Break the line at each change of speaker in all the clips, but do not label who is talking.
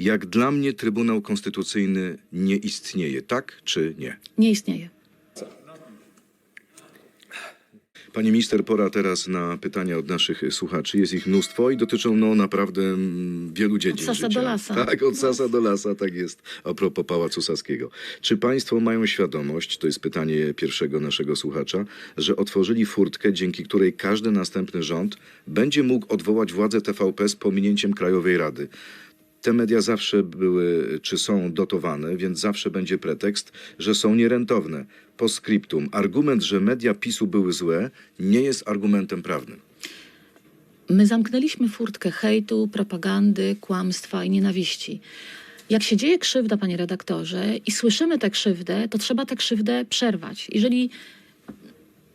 Jak dla mnie Trybunał Konstytucyjny nie istnieje, tak czy nie?
Nie istnieje.
Pani minister, pora teraz na pytania od naszych słuchaczy. Jest ich mnóstwo i dotyczą no, naprawdę mm, wielu dziedzin
sasa
życia.
do lasa.
Tak, od sasa do lasa, tak jest. A propos Pałacu Saskiego. Czy państwo mają świadomość, to jest pytanie pierwszego naszego słuchacza, że otworzyli furtkę, dzięki której każdy następny rząd będzie mógł odwołać władzę TVP z pominięciem Krajowej Rady? Te media zawsze były, czy są dotowane, więc zawsze będzie pretekst, że są nierentowne. Po scriptum. Argument, że media PiSu były złe, nie jest argumentem prawnym.
My zamknęliśmy furtkę hejtu, propagandy, kłamstwa i nienawiści. Jak się dzieje krzywda, panie redaktorze, i słyszymy tę krzywdę, to trzeba tę krzywdę przerwać. Jeżeli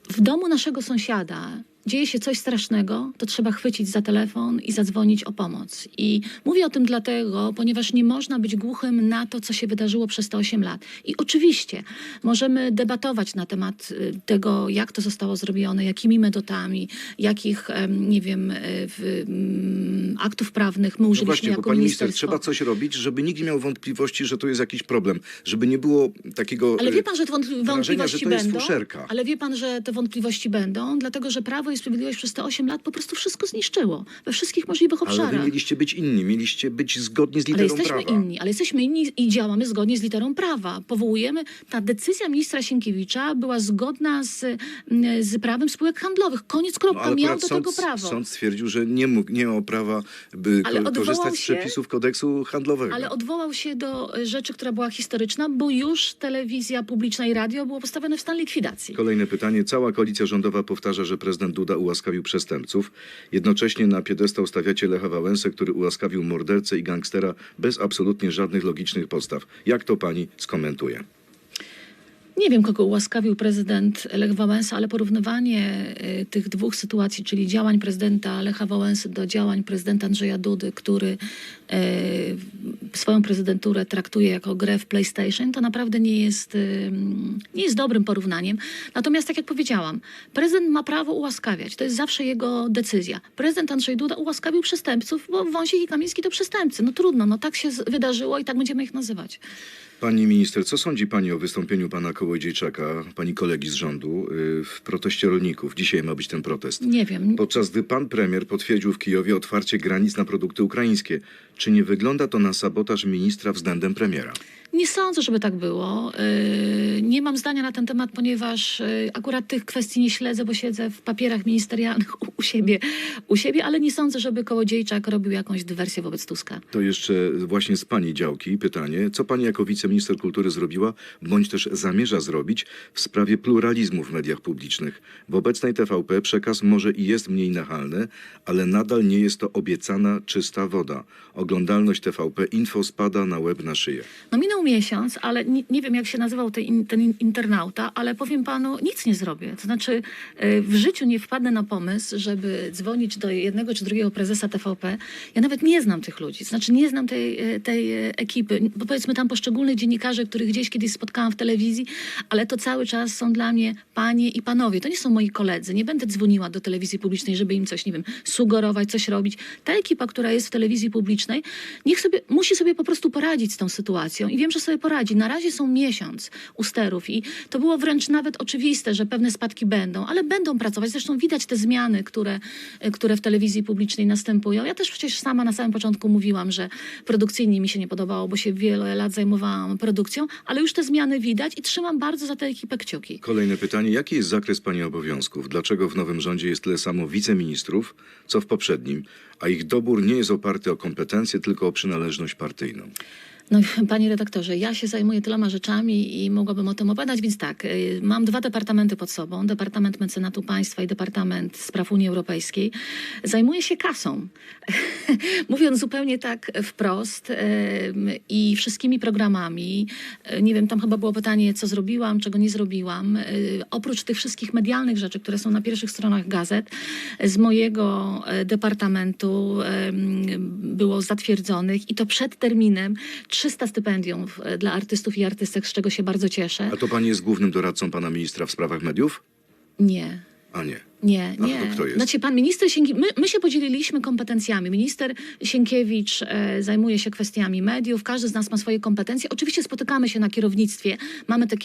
w domu naszego sąsiada dzieje się coś strasznego, to trzeba chwycić za telefon i zadzwonić o pomoc. I mówię o tym dlatego, ponieważ nie można być głuchym na to, co się wydarzyło przez te 8 lat. I oczywiście możemy debatować na temat y, tego, jak to zostało zrobione, jakimi metodami, jakich, nie wiem, y, w, mm, aktów prawnych my
No
użyliśmy
właśnie, bo
jako
pani minister, trzeba coś robić, żeby nikt nie miał wątpliwości, że to jest jakiś problem. Żeby nie było takiego
Ale wie pan, że te wątpli-
wrażenia,
wątpliwości
że to jest
będą.
fuszerka.
Ale wie pan, że te wątpliwości będą, dlatego że Prawo i Sprawiedliwość przez te 8 lat po prostu wszystko zniszczyło. We wszystkich możliwych
Ale
obszarach.
wy mieliście być inni, mieliście być zgodni z
Ale
literą
jesteśmy
prawa.
inni, ale jesteśmy inni i działamy zgodnie z literą prawa. Powołujemy, ta decyzja ministra Sienkiewicza była zgodna z, z prawem spółek handlowych. Koniec,
No,
kropka,
ale
miał do
sąd,
tego prawo.
sąd stwierdził, że nie, mógł, nie miał prawa, by
Ale
korzystać z
się-
przepisów kodeksu handlowego.
Ale odwołał się do e, rzeczy, która była historyczna, bo już telewizja publiczna i radio było postawione w stan likwidacji.
Kolejne pytanie. Cała koalicja rządowa powtarza, że prezydent Duda ułaskawił przestępców. Jednocześnie na piedestał stawiacie Lecha Wałęsę, który ułaskawił mordercę i gangstera bez absolutnie żadnych logicznych podstaw. Jak to pani skomentuje?
Nie wiem, kogo ułaskawił prezydent Lech Wałęsa, ale porównywanie y, tych dwóch sytuacji, czyli działań prezydenta Lecha Wałęsy do działań prezydenta Andrzeja Dudy, który y, swoją prezydenturę traktuje jako grę w PlayStation, to naprawdę nie jest, y, nie jest dobrym porównaniem. Natomiast, tak jak powiedziałam, prezydent ma prawo ułaskawiać. To jest zawsze jego decyzja. Prezydent Andrzej Duda ułaskawił przestępców, bo Wąsik i Kamiński to przestępcy. No trudno, no tak się wydarzyło i tak będziemy ich nazywać.
Pani minister, co sądzi pani o wystąpieniu pana Kołodziejczaka, pani kolegi z rządu, y, w proteście rolników? Dzisiaj ma być ten protest.
Nie wiem.
Podczas gdy pan premier potwierdził w Kijowie otwarcie granic na produkty ukraińskie. Czy nie wygląda to na sabotaż ministra względem premiera?
Nie sądzę, żeby tak było. Yy, Nie mam zdania na ten temat, ponieważ yy, akurat tych kwestii nie śledzę, bo siedzę w papierach ministerialnych u- u siebie, u siebie ale nie sądzę, żeby Kołodziejczak robił jakąś dywersję wobec Tuska.
To jeszcze właśnie z pani działki pytanie. Co pani jako wiceminister kultury zrobiła, bądź też zamierza zrobić w sprawie pluralizmu w mediach publicznych? W obecnej TVP przekaz może i jest mniej nachalny, ale nadal nie jest to obiecana czysta woda. Oglądalność TVP Info spada na łeb na szyję.
No minął miesiąc, ale nie, nie wiem jak się nazywał ten, ten in- internauta, ale powiem panu, nic nie zrobię. To znaczy yy, w życiu nie wpadnę na pomysł, żeby dzwonić do jednego czy drugiego prezesa TVP. Ja nawet nie znam tych ludzi, to znaczy nie znam tej, yy, tej yy, ekipy. Bo powiedzmy tam poszczególnych dziennikarzy, których gdzieś kiedyś spotkałam w telewizji, ale to cały czas są dla mnie panie i panowie. To nie są moi koledzy. Nie będę dzwoniła do telewizji publicznej, żeby im coś, nie wiem, sugerować, coś robić. Ta ekipa, która jest w telewizji publicznej, niech sobie, musi sobie po prostu poradzić z tą sytuacją. I wiem, że sobie poradzi. Na razie są miesiąc u sterów i to było wręcz nawet oczywiste, że pewne spadki będą, ale będą pracować. Zresztą widać te zmiany, które, e, które w telewizji publicznej następują. Ja też przecież sama na samym początku mówiłam, że produkcyjnie mi się nie podobało, bo się wiele lat zajmowałam produkcją, ale już te zmiany widać i trzymam bardzo za tę ekipę kciuki.
Kolejne pytanie. Jaki jest zakres pani obowiązków? Dlaczego w nowym rządzie jest tyle samo wiceministrów, co w poprzednim, a ich dobór nie jest oparty o kompetencje, tylko o przynależność partyjną?
No, panie redaktorze, ja się zajmuję tyloma rzeczami i mogłabym o tym opowiadać, więc tak, y, mam dwa departamenty pod sobą, Departament Mecenatu Państwa i Departament Spraw Unii Europejskiej. Zajmuję się kasą, mówiąc zupełnie tak wprost ym, i wszystkimi programami. Y, Nie wiem, tam chyba było pytanie, co zrobiłam, czego nie zrobiłam. Y, Oprócz tych wszystkich medialnych rzeczy, które są na pierwszych stronach gazet, z mojego departamentu było zatwierdzonych i to przed terminem 300 stypendiów e, dla artystów i artystek, z czego się bardzo cieszę.
A to pani jest głównym doradcą pana ministra w sprawach mediów?
Nie.
A nie.
Nie, nie.
to kto jest?
Znaczy pan minister Sienkiewicz, my, my się podzieliliśmy kompetencjami. Minister Sienkiewicz e, zajmuje się kwestiami mediów, każdy z nas ma swoje kompetencje. Oczywiście spotykamy się na kierownictwie, mamy te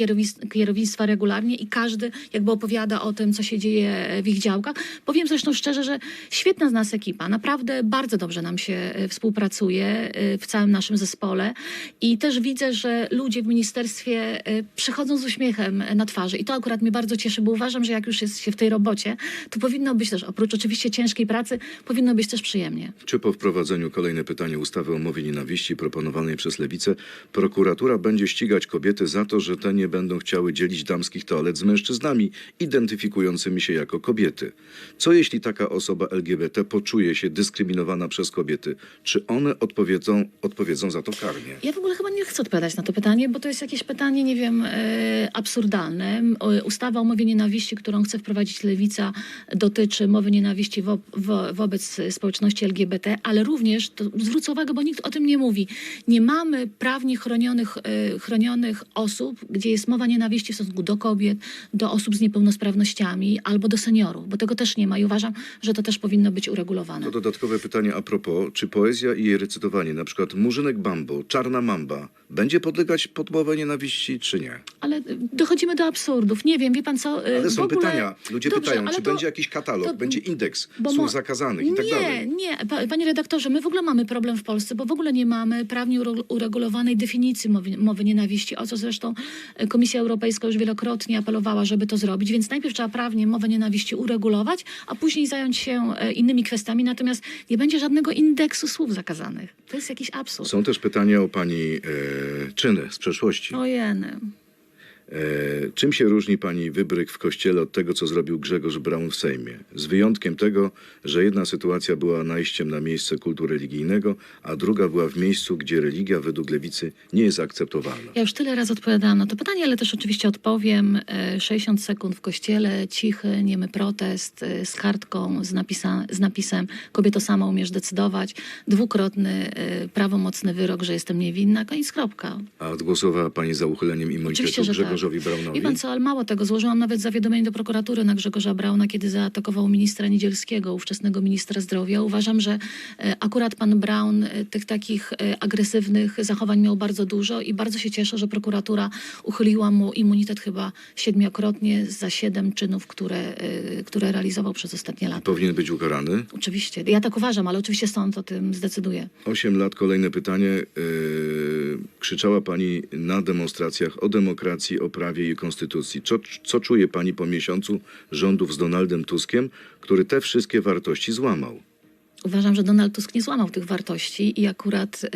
kierownictwa regularnie i każdy jakby opowiada o tym, co się dzieje w ich działkach. Powiem zresztą szczerze, że świetna z nas ekipa, naprawdę bardzo dobrze nam się e, współpracuje e, w całym naszym zespole i też widzę, że ludzie w ministerstwie e, przychodzą z uśmiechem na twarzy i to akurat mnie bardzo cieszy, bo uważam, że jak już jest się w tej robocie, to powinno być też, oprócz oczywiście ciężkiej pracy, powinno być też przyjemnie.
Czy po wprowadzeniu kolejne pytanie ustawy o mowie nienawiści proponowanej przez Lewicę, prokuratura będzie ścigać kobiety za to, że te nie będą chciały dzielić damskich toalet z mężczyznami identyfikującymi się jako kobiety? Co jeśli taka osoba LGBT poczuje się dyskryminowana przez kobiety? Czy one odpowiedzą, odpowiedzą za to karnie?
Ja w ogóle chyba nie chcę odpowiadać na to pytanie, bo to jest jakieś pytanie, nie wiem, e, absurdalne. O, Ustawa o mowie nienawiści, którą chce wprowadzić Lewica, dotyczy mowy nienawiści wo, wo, wobec społeczności LGBT, ale również, to zwrócę uwagę, bo nikt o tym nie mówi, nie mamy prawnie chronionych, e, chronionych osób, gdzie jest mowa nienawiści w stosunku do kobiet, do osób z niepełnosprawnościami albo do seniorów, bo tego też nie ma i uważam, że to też powinno być uregulowane.
To dodatkowe pytanie a propos, czy poezja i jej recytowanie, na przykład Murzynek Bambo, Czarna Mamba, będzie podlegać pod mowę nienawiści, czy nie?
Ale dochodzimy do absurdów. Nie wiem, wie pan co... y,
Ale
w
są
ogóle...
pytania. Ludzie
Dobrze,
pytają, czy będzie jakiś katalog,
to-
będzie indeks słów zakazanych i tak
nie,
dalej.
Nie, pa, panie redaktorze, my w ogóle mamy problem w Polsce, bo w ogóle nie mamy prawnie ure- uregulowanej definicji mowy, mowy nienawiści, o co zresztą e, Komisja Europejska już wielokrotnie apelowała, żeby to zrobić, więc najpierw trzeba prawnie mowę nienawiści uregulować, a później zająć się e, innymi kwestiami, natomiast nie będzie żadnego indeksu słów zakazanych. To jest jakiś absurd.
Są też pytania o pani e, czyny z przeszłości.
Ojeny.
E, czym się różni pani wybryk w kościele od tego, co zrobił Grzegorz Braun w Sejmie? Z wyjątkiem tego, że jedna sytuacja była najściem na miejsce kultu religijnego, a druga była w miejscu, gdzie religia według lewicy nie jest akceptowalna.
Ja już tyle razy odpowiadałam na to pytanie, ale też oczywiście odpowiem. E, 60 sekund w kościele, cichy, niemy protest e, z kartką z, napisa, z napisem kobieto sama umiesz decydować. Dwukrotny e, prawomocny wyrok, że jestem niewinna. Koniec, kropka.
A odgłosowała pani za uchyleniem immunitetu
że
Grzegorzowi. Braunowi?
Wie pan co, ale mało tego. Złożyłam nawet zawiadomienie do prokuratury na Grzegorza Brauna, kiedy zaatakował ministra Niedzielskiego, ówczesnego ministra zdrowia. Uważam, że e, akurat pan Braun e, tych takich e, agresywnych zachowań miał bardzo dużo i bardzo się cieszę, że prokuratura uchyliła mu immunitet chyba siedmiokrotnie za siedem czynów, które, które realizował przez ostatnie lata.
Powinien być ukarany?
Oczywiście. Ja tak uważam, ale oczywiście sąd o tym zdecyduje.
Osiem lat, kolejne pytanie. Yy, krzyczała pani na demonstracjach o demokracji, o prawie i konstytucji. Co, co czuje pani po miesiącu rządów z Donaldem Tuskiem, który te wszystkie wartości złamał?
Uważam, że Donald Tusk nie złamał tych wartości i akurat y,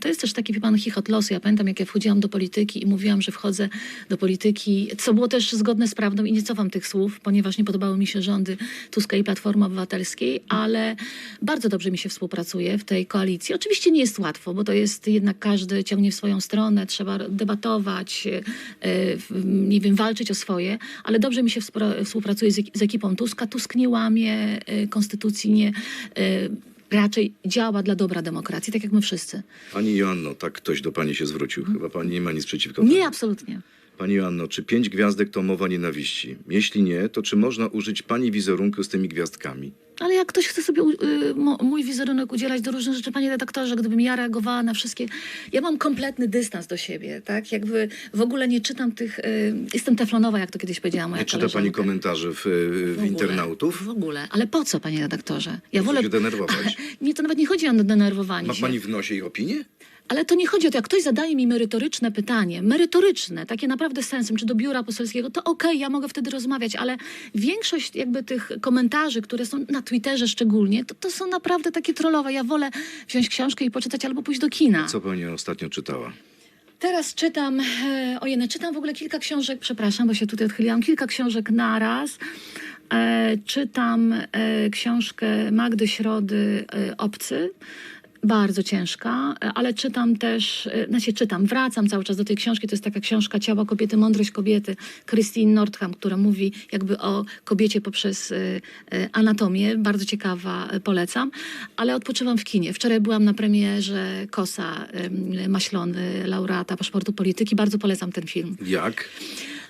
to jest też taki, wie pan, chichot losu. Ja pamiętam, jak ja wchodziłam do polityki i mówiłam, że wchodzę do polityki, co było też zgodne z prawdą i nie cofam tych słów, ponieważ nie podobały mi się rządy Tuska i Platformy Obywatelskiej, ale bardzo dobrze mi się współpracuje w tej koalicji. Oczywiście nie jest łatwo, bo to jest jednak każdy ciągnie w swoją stronę, trzeba debatować, y, nie wiem, walczyć o swoje, ale dobrze mi się współpracuje z, z ekipą Tuska. Tusk nie łamie y, konstytucji, nie y, raczej działa dla dobra demokracji, tak jak my wszyscy.
Pani Joanno, tak ktoś do pani się zwrócił. Chyba pani nie ma nic przeciwko
Nie,
temu.
absolutnie.
Pani Joanno, czy pięć gwiazdek to mowa nienawiści? Jeśli nie, to czy można użyć pani wizerunku z tymi gwiazdkami?
Ale jak ktoś chce sobie y, mój wizerunek udzielać do różnych rzeczy, panie redaktorze, gdybym ja reagowała na wszystkie... Ja mam kompletny dystans do siebie, tak? Jakby w ogóle nie czytam tych... Y, jestem teflonowa, jak to kiedyś powiedziała moja
Nie czyta pani komentarzy w, w,
W ogóle,
internautów?
W ogóle. Ale po co, panie redaktorze? Ja wolę...
się denerwować?
Nie, to nawet nie chodzi o denerwowanie
Ma
się.
pani w nosie ich opinię?
Ale to nie chodzi o to, jak ktoś zadaje mi merytoryczne pytanie, merytoryczne, takie naprawdę sensem, czy do biura poselskiego, to okej, ja mogę wtedy rozmawiać, ale większość jakby tych komentarzy, które są na Twitterze szczególnie, to, to są naprawdę takie trollowe. Ja wolę wziąć książkę i poczytać albo pójść do kina.
Co pani ostatnio czytała?
Teraz czytam, e, ojej, czytam w ogóle kilka książek, przepraszam, bo się tutaj odchyliłam, kilka książek naraz. E, czytam e, książkę Magdy Środy e, Obcy. Bardzo ciężka, e, ale czytam też, e, znaczy czytam, wracam cały czas do tej książki. To jest taka książka Ciała kobiety, mądrość kobiety, Christine Nordham, która mówi jakby o kobiecie poprzez e, anatomię. Bardzo ciekawa, polecam. Ale odpoczywam w kinie. Wczoraj byłam na premierze Kosa Maślony, laureata paszportu polityki. Bardzo polecam ten film.
Jak?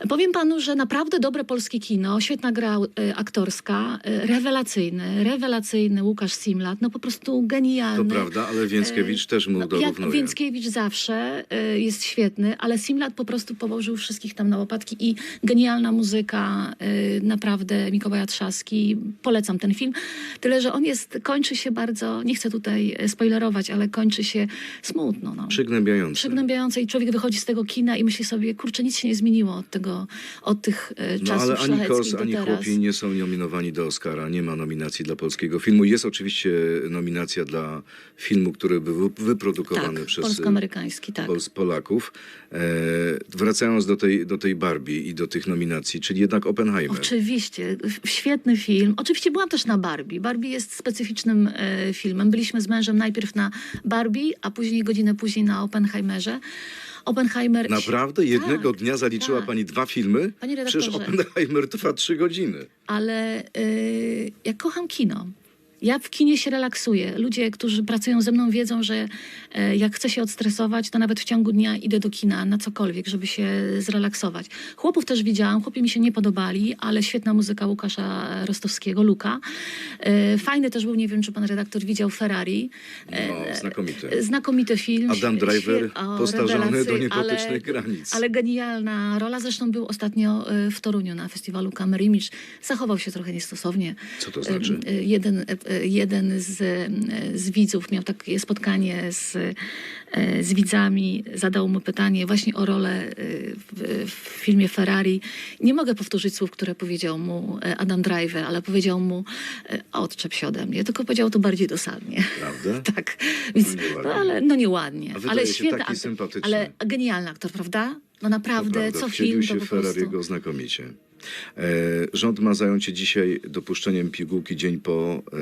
Powiem panu, że naprawdę dobre polskie kino, świetna gra aktorska, rewelacyjny, rewelacyjny Łukasz Simlat, no po prostu
To
genialny.
Prawda, ale Więckiewicz też mu
No,
dorównuje.
Więckiewicz zawsze e, jest świetny, ale Simlat po prostu położył wszystkich tam na łopatki i genialna muzyka, e, naprawdę Mikołaja Trzaski. Polecam ten film. Tyle, że on jest, kończy się bardzo, nie chcę tutaj e, spoilerować, ale kończy się smutno. No.
Przygnębiający.
Przygnębiające i człowiek wychodzi z tego kina i myśli sobie, kurczę, nic się nie zmieniło od tego, od tych e,
No
czasów
ale ani Kos, ani
teraz.
Chłopi nie są nominowani do Oscara. Nie ma nominacji dla polskiego filmu. Jest oczywiście nominacja dla filmu, który był wyprodukowany
Tak,
przez
polsko-amerykański, tak.
Pols- Polaków. E, wracając do tej, do tej Barbie i do tych nominacji, czyli jednak Oppenheimer.
Oczywiście, świetny film. Oczywiście byłam też na Barbie. Barbie jest specyficznym e, filmem. Byliśmy z mężem najpierw na Barbie, a później godzinę później na Oppenheimerze. Oppenheimer...
Naprawdę? Jednego
Tak,
dnia zaliczyła
tak.
pani dwa filmy?
Panie
Przecież. Oppenheimer trwa trzy godziny.
ale y, ja kocham kino. Ja w kinie się relaksuję. Ludzie, którzy pracują ze mną, wiedzą, że e, jak chcę się odstresować, to nawet w ciągu dnia idę do kina na cokolwiek, żeby się zrelaksować. Chłopów też widziałam, chłopi mi się nie podobali, ale świetna muzyka Łukasza Rostowskiego, Luka. E, fajny też był, nie wiem, czy pan redaktor widział Ferrari.
No, znakomity.
Znakomity film.
Adam Driver
o,
postarzony do
rewelacyjny,
niebotycznych
ale-
granic.
Ale genialna rola. Zresztą był ostatnio w Toruniu na festiwalu Camera Image. Zachował się trochę niestosownie.
Co to znaczy?
Jeden, jeden z, z widzów miał takie spotkanie z, y, z widzami, zadał mu pytanie właśnie o rolę y, w, w filmie Ferrari. Nie mogę powtórzyć słów, które powiedział mu y, Adam Driver, ale powiedział mu odczep się ode mnie, tylko powiedział to bardziej dosadnie.
Prawda?
Tak, więc,
No nieładnie.
no, ale no nieładnie.
A
ale świetny aktor,
sympatyczny.
Ale genialny aktor, prawda? No naprawdę, co film,
się
to po prostu...
Ferrariego znakomicie. E, rząd ma zająć się dzisiaj dopuszczeniem pigułki dzień po. E,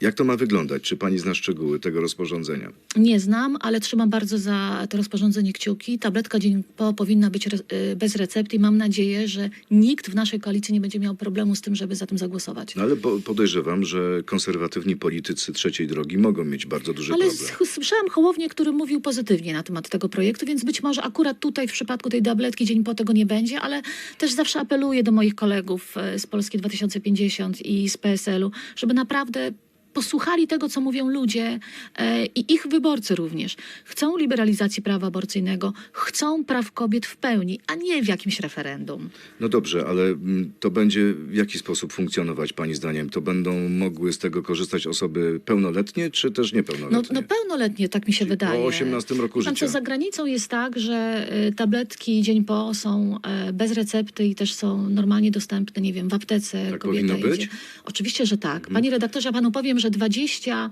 jak to ma wyglądać? Czy pani zna szczegóły tego rozporządzenia?
Nie znam, ale trzymam bardzo za to rozporządzenie kciuki. Tabletka dzień po powinna być y, bez recepty i mam nadzieję, że nikt w naszej koalicji nie będzie miał problemu z tym, żeby za tym zagłosować.
No ale po, podejrzewam, że konserwatywni politycy trzeciej drogi mogą mieć bardzo duży
Ale
problem.
s- słyszałam Hołownię, który mówił pozytywnie na temat tego projektu, więc być może akurat tutaj w przypadku tej tabletki dzień po tego nie będzie, ale też zawsze apeluję do moich kolegów e, z Polski 2050 i z PSL-u, żeby naprawdę posłuchali tego, co mówią ludzie e, i ich wyborcy również. Chcą liberalizacji prawa aborcyjnego, chcą praw kobiet w pełni, a nie w jakimś referendum.
No dobrze, ale mm, to będzie w jaki sposób funkcjonować pani zdaniem? To będą mogły z tego korzystać osoby pełnoletnie, czy też
No,
niepełnoletnie?
no pełnoletnie, tak mi się
Czyli po
wydaje.
18 roku życia.
Co, za granicą jest tak, że y, tabletki dzień po są e, bez recepty i też są normalnie dostępne, nie wiem, w aptece.
Tak powinno być?
idzie. Oczywiście, że tak. Panie redaktorze, ja panu powiem, że 20,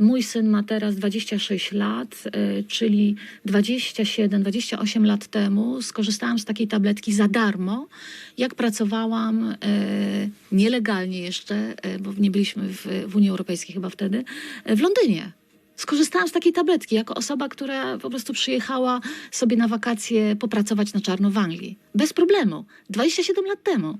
mój syn ma teraz 26 lat, y, czyli 27, 28 lat temu skorzystałam z takiej tabletki za darmo, jak pracowałam e, nielegalnie jeszcze, e, bo nie byliśmy w, w Unii Europejskiej chyba wtedy, e, w Londynie. Skorzystałam z takiej tabletki jako osoba, która po prostu przyjechała sobie na wakacje popracować na czarno w Anglii. Bez problemu. 27 lat temu.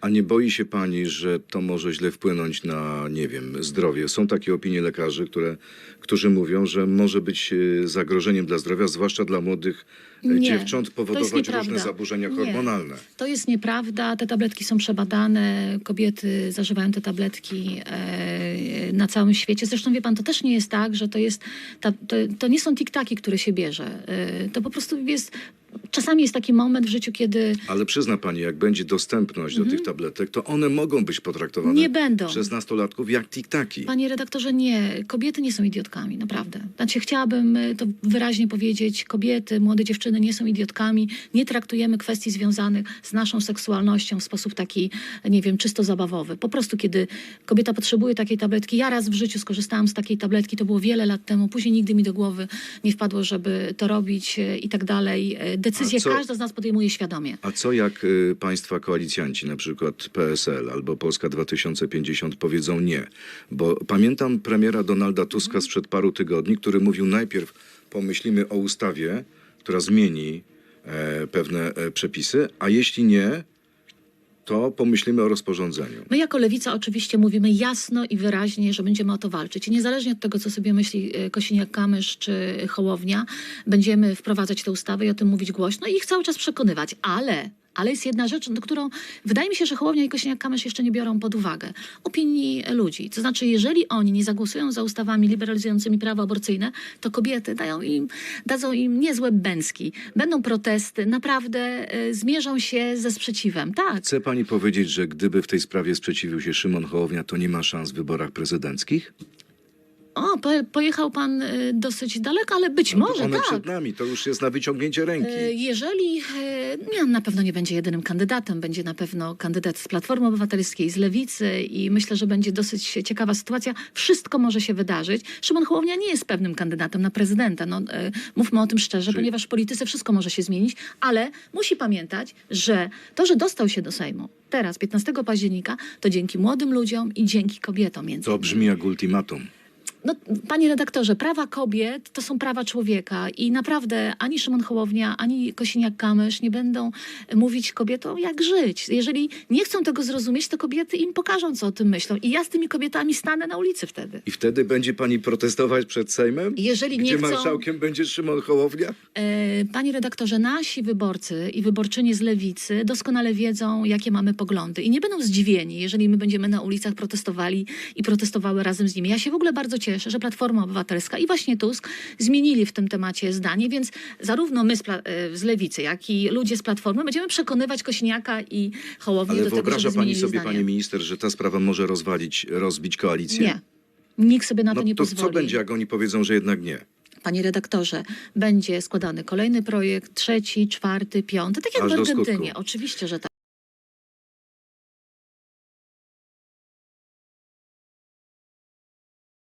A nie boi się pani, że to może źle wpłynąć na, nie wiem, zdrowie? Są takie opinie lekarzy, które, którzy mówią, że może być e, zagrożeniem dla zdrowia, zwłaszcza dla młodych e,
Nie,
dziewcząt, powodować różne zaburzenia
Nie.
hormonalne.
To jest nieprawda. Te tabletki są przebadane. Kobiety zażywają te tabletki e, na całym świecie. Zresztą wie pan, to też nie jest tak, że to jest. Ta, to, to nie są tiktaki, które się bierze. E, to po prostu jest. Czasami jest taki moment w życiu, kiedy
Ale przyzna pani, jak będzie dostępność do tych tabletek, to one mogą być potraktowane
Mhm. Nie będą.
przez nastolatków jak tiktaki.
Panie redaktorze, nie. Kobiety nie są idiotkami, naprawdę. Znaczy, chciałabym y, to wyraźnie powiedzieć. Kobiety, młode dziewczyny nie są idiotkami. Nie traktujemy kwestii związanych z naszą seksualnością w sposób taki, nie wiem, czysto zabawowy. Po prostu, kiedy kobieta potrzebuje takiej tabletki, ja raz w życiu skorzystałam z takiej tabletki, to było wiele lat temu, później nigdy mi do głowy nie wpadło, żeby to robić y, i tak dalej. Y, Decyzję
co-
każda z nas podejmuje świadomie.
A co jak y, państwa koalicjanci, na przykład PSL albo Polska 2050 powiedzą nie? Bo pamiętam premiera Donalda Tuska sprzed paru tygodni, który mówił najpierw pomyślimy o ustawie, która zmieni e, pewne e, przepisy, a jeśli nie, to pomyślimy o rozporządzeniu.
My jako lewica oczywiście mówimy jasno i wyraźnie, że będziemy o to walczyć. I niezależnie od tego, co sobie myśli e, Kosiniak-Kamysz czy Hołownia, będziemy wprowadzać tę ustawę i o tym mówić głośno i ich cały czas przekonywać. Ale, Ale jest jedna rzecz, no, którą wydaje mi się, że Hołownia i Kosiniak-Kamysz jeszcze nie biorą pod uwagę. Opinii ludzi. To znaczy, jeżeli oni nie zagłosują za ustawami liberalizującymi prawo aborcyjne, to kobiety dają im, dadzą im niezłe bęcki. Będą protesty, naprawdę y, zmierzą się ze sprzeciwem. Tak.
Chce pani powiedzieć, że gdyby w tej sprawie sprzeciwił się Szymon Hołownia, to nie ma szans w wyborach prezydenckich?
O, po, pojechał pan y, dosyć daleko, ale być
No
może
one
tak.
przed nami, to już jest na wyciągnięcie ręki.
E, Jeżeli e, nie, na pewno nie będzie jedynym kandydatem, będzie na pewno kandydat z Platformy Obywatelskiej, z Lewicy i myślę, że będzie dosyć ciekawa sytuacja. Wszystko może się wydarzyć. Szymon Hołownia nie jest pewnym kandydatem na prezydenta. No, mówmy o tym szczerze,
Czyli-
ponieważ w polityce wszystko może się zmienić, ale musi pamiętać, że to, że dostał się do Sejmu teraz, 15 października, to dzięki młodym ludziom i dzięki kobietom między
To brzmi jak ultimatum.
No, panie redaktorze, prawa kobiet to są prawa człowieka i naprawdę ani Szymon Hołownia, ani Kosiniak-Kamysz nie będą mówić kobietom, jak żyć. Jeżeli nie chcą tego zrozumieć, to kobiety im pokażą, co o tym myślą. I ja z tymi kobietami stanę na ulicy wtedy.
I wtedy będzie pani protestować przed Sejmem?
Jeżeli
Gdzie
nie chcą...
marszałkiem będzie Szymon Hołownia?
E, Panie redaktorze, nasi wyborcy i wyborczynie z lewicy doskonale wiedzą, jakie mamy poglądy i nie będą zdziwieni, jeżeli my będziemy na ulicach protestowali i protestowały razem z nimi. Ja się w ogóle bardzo cieszę, że Platforma Obywatelska i właśnie Tusk zmienili w tym temacie zdanie, więc zarówno my z, e, z lewicy, jak i ludzie z Platformy będziemy przekonywać Kośniaka i Hołownię
Ale
do tego,
wyobraża
żeby
pani sobie,
zdanie.
pani minister, że ta sprawa może rozwalić, rozbić koalicję?
Nie. Nikt sobie na to
No
nie
to
pozwoli.
co będzie, jak oni powiedzą, że jednak nie?
Panie redaktorze, będzie składany kolejny projekt, trzeci, czwarty, piąty, tak jak
Aż
w. Argentynie. Oczywiście, że tak.